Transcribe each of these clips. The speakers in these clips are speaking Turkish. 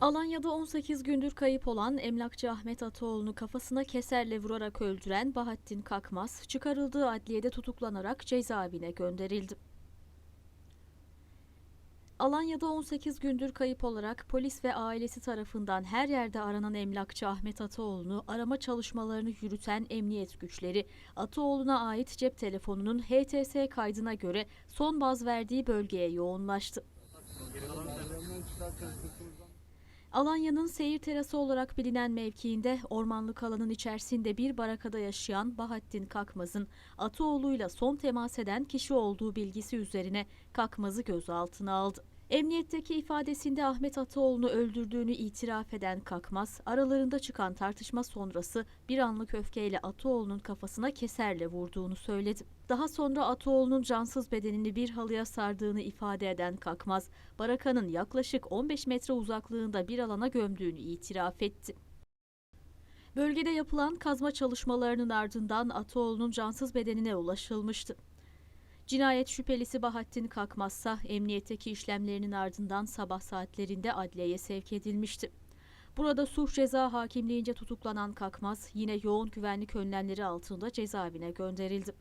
Alanya'da 18 gündür kayıp olan emlakçı Ahmet Ataoğlu'nu kafasına keserle vurarak öldüren Bahattin Kakmaz, çıkarıldığı adliyede tutuklanarak cezaevine gönderildi. Alanya'da 18 gündür kayıp olarak polis ve ailesi tarafından her yerde aranan emlakçı Ahmet Ataoğlu'nu arama çalışmalarını yürüten emniyet güçleri, Ataoğlu'na ait cep telefonunun HTS kaydına göre son baz verdiği bölgeye yoğunlaştı. Alanya'nın seyir terası olarak bilinen mevkiinde ormanlık alanın içerisinde bir barakada yaşayan Bahattin Kakmaz'ın Ataoğlu'yla son temas eden kişi olduğu bilgisi üzerine Kakmaz'ı gözaltına aldı. Emniyetteki ifadesinde Ahmet Ataoğlu'nu öldürdüğünü itiraf eden Kakmaz, aralarında çıkan tartışma sonrası bir anlık öfkeyle Ataoğlu'nun kafasına keserle vurduğunu söyledi. Daha sonra Ataoğlu'nun cansız bedenini bir halıya sardığını ifade eden Kakmaz, barakanın yaklaşık 15 metre uzaklığında bir alana gömdüğünü itiraf etti. Bölgede yapılan kazma çalışmalarının ardından Ataoğlu'nun cansız bedenine ulaşılmıştı. Cinayet şüphelisi Bahattin Kakmazsa emniyetteki işlemlerinin ardından sabah saatlerinde adliyeye sevk edilmişti. Burada suç ceza hakimliğince tutuklanan Kakmaz yine yoğun güvenlik önlemleri altında cezaevine gönderildi.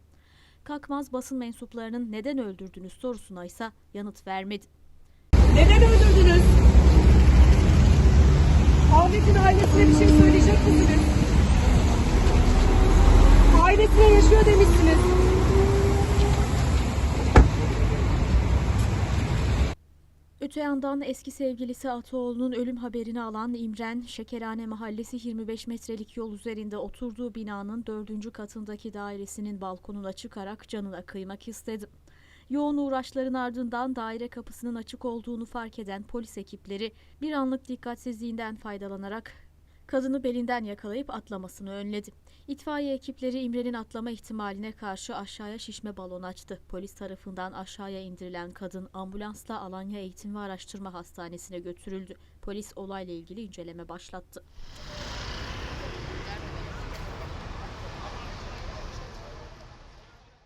Kakmaz basın mensuplarının neden öldürdünüz sorusuna ise yanıt vermedi. Neden öldürdünüz? Ahmet'in ailesine bir şey söyleyecek misiniz? Ailesine yaşıyor demişsiniz. Öte yandan eski sevgilisi Ataoğlu'nun ölüm haberini alan İmren, Şekerhane Mahallesi 25 metrelik yol üzerinde oturduğu binanın dördüncü katındaki dairesinin balkonuna çıkarak canına kıymak istedi. Yoğun uğraşların ardından daire kapısının açık olduğunu fark eden polis ekipleri bir anlık dikkatsizliğinden faydalanarak kadını belinden yakalayıp atlamasını önledi. İtfaiye ekipleri İmre'nin atlama ihtimaline karşı aşağıya şişme balon açtı. Polis tarafından aşağıya indirilen kadın ambulansla Alanya Eğitim ve Araştırma Hastanesi'ne götürüldü. Polis olayla ilgili inceleme başlattı.